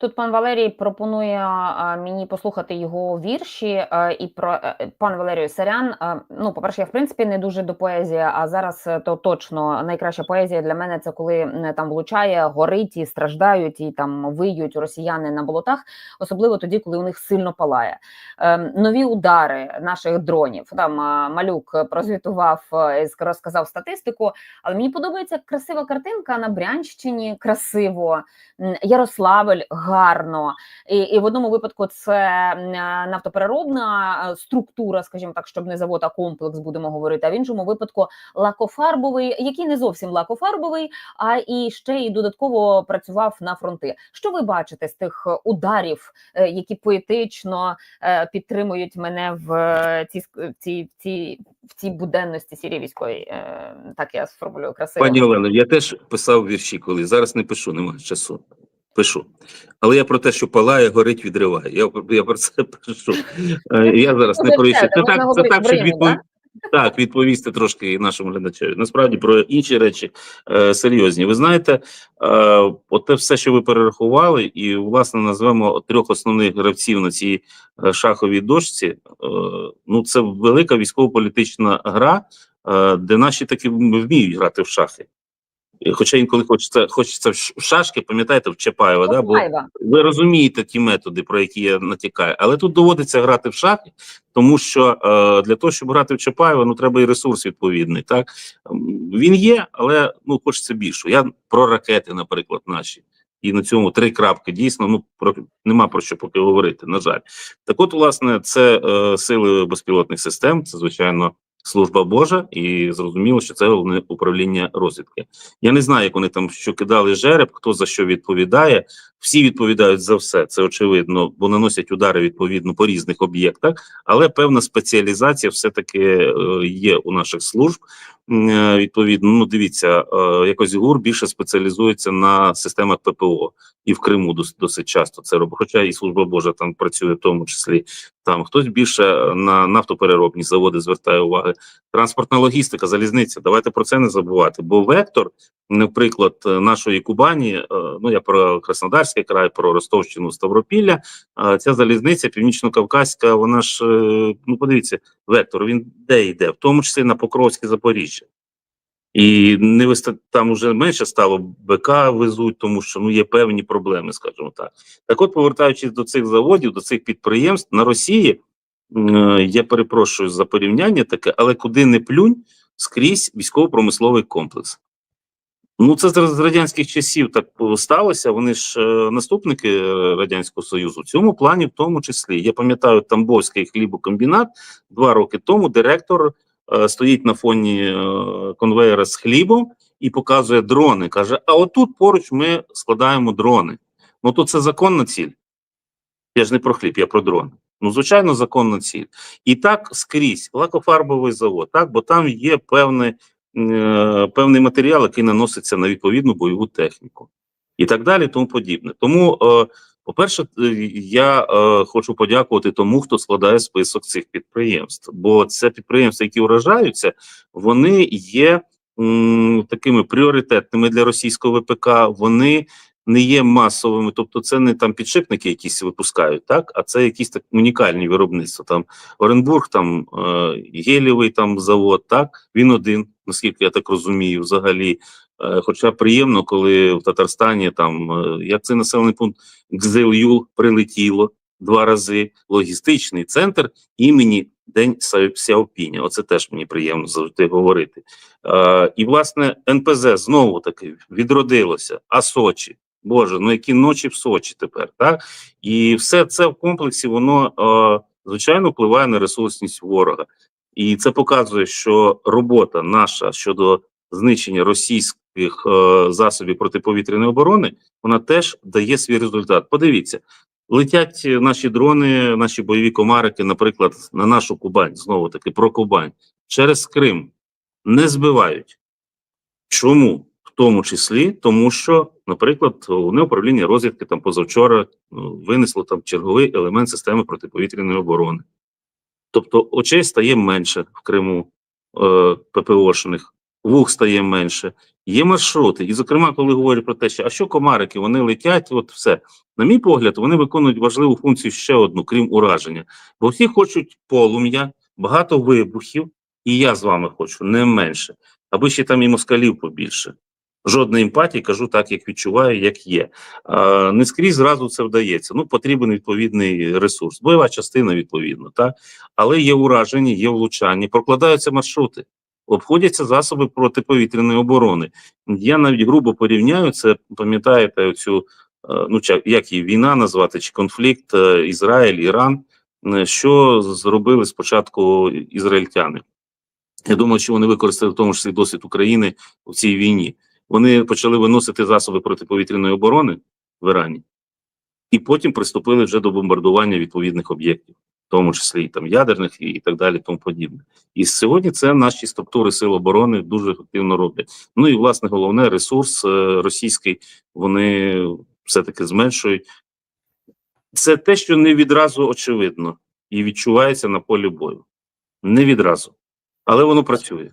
Тут пан Валерій пропонує мені послухати його вірші. і про е, пан Валерію Сарян. ну, по-перше, я в принципі не дуже до поезії, а зараз е, то точно найкраща поезія для мене це коли там влучає, горить і страждають, і там виють росіяни на болотах, особливо тоді, коли у них сильно палає. Ем, нові удари наших дронів. Там малюк прозвітував е, і розказав статистику, але мені подобається красива картинка на Брянщині, красиво. Ярославль гарно, і, і в одному випадку це е, нафтопереробна е, структура, скажімо так, щоб не завод, а комплекс будемо говорити. А в іншому випадку лакофарбовий, який не зовсім лакофарбовий, а і ще й додатково працював на фронти. Що ви бачите з тих ударів, е, які поетично підтримують мене в цій в цій в цій в цій буденності сірі військової? Е, Так я сформулюю красиво. Пані Олено, я теж писав вірші коли. Зараз не пишу, немає часу. Пишу. Але я про те, що палає, горить, відриває. Я, я про це пишу. Е, Я зараз не про інше. Це так, це так, щоб в так, відповісти трошки і нашому глядачеві. Насправді про інші речі е, серйозні. Ви знаєте, е, оте все, що ви перерахували, і власне назвемо трьох основних гравців на цій е, шаховій дошці. Е, ну, це велика військово-політична гра, е, де наші таки вміють грати в шахи. І Хоча інколи хочеться, хочеться в шашки, пам'ятаєте, в Чапаєва, да? бо ви розумієте ті методи, про які я натякаю. Але тут доводиться грати в шахи, тому що е, для того, щоб грати в Чапаєва, ну треба і ресурс відповідний. Так він є, але ну хочеться більше. Я про ракети, наприклад, наші. І на цьому три крапки дійсно ну про нема про що поки говорити. На жаль, так от, власне, це е, сили безпілотних систем. Це звичайно служба Божа, і зрозуміло, що це головне управління розвідки. Я не знаю, як вони там що кидали жереб, хто за що відповідає. Всі відповідають за все, це очевидно, бо наносять удари відповідно по різних об'єктах, але певна спеціалізація все-таки е, є у наших служб. Е, Відповідно, ну дивіться, е, якось ГУР більше спеціалізується на системах ППО, і в Криму досить часто це робить. Хоча і служба Божа там працює, в тому числі там хтось більше на нафтопереробні заводи звертає уваги. Транспортна логістика, залізниця. Давайте про це не забувати. Бо вектор, наприклад, е, нашої Кубані, е, ну я про Краснодарський край, про Ростовщину, Ставропілля. Ця залізниця північно-кавказька, вона ж е, ну подивіться, вектор він де йде, в тому числі на Покровське Запоріжжя. І не виста... там вже менше стало БК везуть, тому що ну є певні проблеми, скажімо так. Так, от, повертаючись до цих заводів, до цих підприємств на Росії, е, я перепрошую за порівняння таке, але куди не плюнь, скрізь військово-промисловий комплекс. Ну, це з радянських часів так сталося. Вони ж е, наступники е, радянського союзу. В цьому плані, в тому числі, я пам'ятаю, Тамбовський хлібокомбінат два роки тому. Директор е, стоїть на фоні е, конвейера з хлібом і показує дрони. каже: А отут поруч ми складаємо дрони. Ну то це законна ціль. Я ж не про хліб, я про дрони. Ну, звичайно, законна ціль. І так скрізь лакофарбовий завод, так, бо там є певний, е, певний матеріал, який наноситься на відповідну бойову техніку, і так далі, тому подібне. Тому, е, по-перше, е, я е, хочу подякувати тому, хто складає список цих підприємств, бо це підприємства, які вражаються, вони є такими пріоритетними для російського ВПК. Вони не є масовими, тобто це не там підшипники якісь випускають, так а це якісь так унікальні виробництва. Там Оренбург, там е, гелівий там завод, так він один, наскільки я так розумію, взагалі. Е, хоча приємно, коли в Татарстані там е, як цей населений пункт Гзил-Юл прилетіло два рази. Логістичний центр імені День Сяопіня. Оце теж мені приємно завжди говорити. Е, і власне НПЗ знову таки відродилося. А Сочі, Боже, ну які ночі в Сочі тепер, так? І все це в комплексі воно е, звичайно впливає на ресурсність ворога. І це показує, що робота наша щодо знищення російських е, засобів протиповітряної оборони вона теж дає свій результат. Подивіться, летять наші дрони, наші бойові комарики, наприклад, на нашу Кубань, знову таки про Кубань через Крим не збивають. Чому? Тому числі, тому що, наприклад, головне управління розвідки там позавчора ну, винесло там черговий елемент системи протиповітряної оборони. Тобто очей стає менше в Криму е, ППОшних. вух стає менше, є маршрути. І, зокрема, коли говорять про те, що а що комарики, вони летять, от все. На мій погляд, вони виконують важливу функцію ще одну, крім ураження. Бо всі хочуть полум'я, багато вибухів, і я з вами хочу не менше, аби ще там і москалів побільше. Жодної емпатії, кажу так, як відчуваю, як є. Не скрізь зразу це вдається. Ну, потрібен відповідний ресурс, бойова частина, відповідно, так? але є ураження, є влучання, прокладаються маршрути, обходяться засоби протиповітряної оборони. Я навіть грубо порівняю це, пам'ятаєте, цю ну як її війна назвати, чи конфлікт е, Ізраїль, Іран, е, що зробили спочатку ізраїльтяни. Я думаю, що вони використали в тому числі досвід України в цій війні. Вони почали виносити засоби протиповітряної оборони в Ірані, і потім приступили вже до бомбардування відповідних об'єктів, в тому числі і там ядерних і так далі, тому подібне. І сьогодні це наші структури сил оборони дуже ефективно роблять. Ну і власне головне ресурс е, російський вони все-таки зменшують. Це те, що не відразу очевидно і відчувається на полі бою. Не відразу. Але воно працює.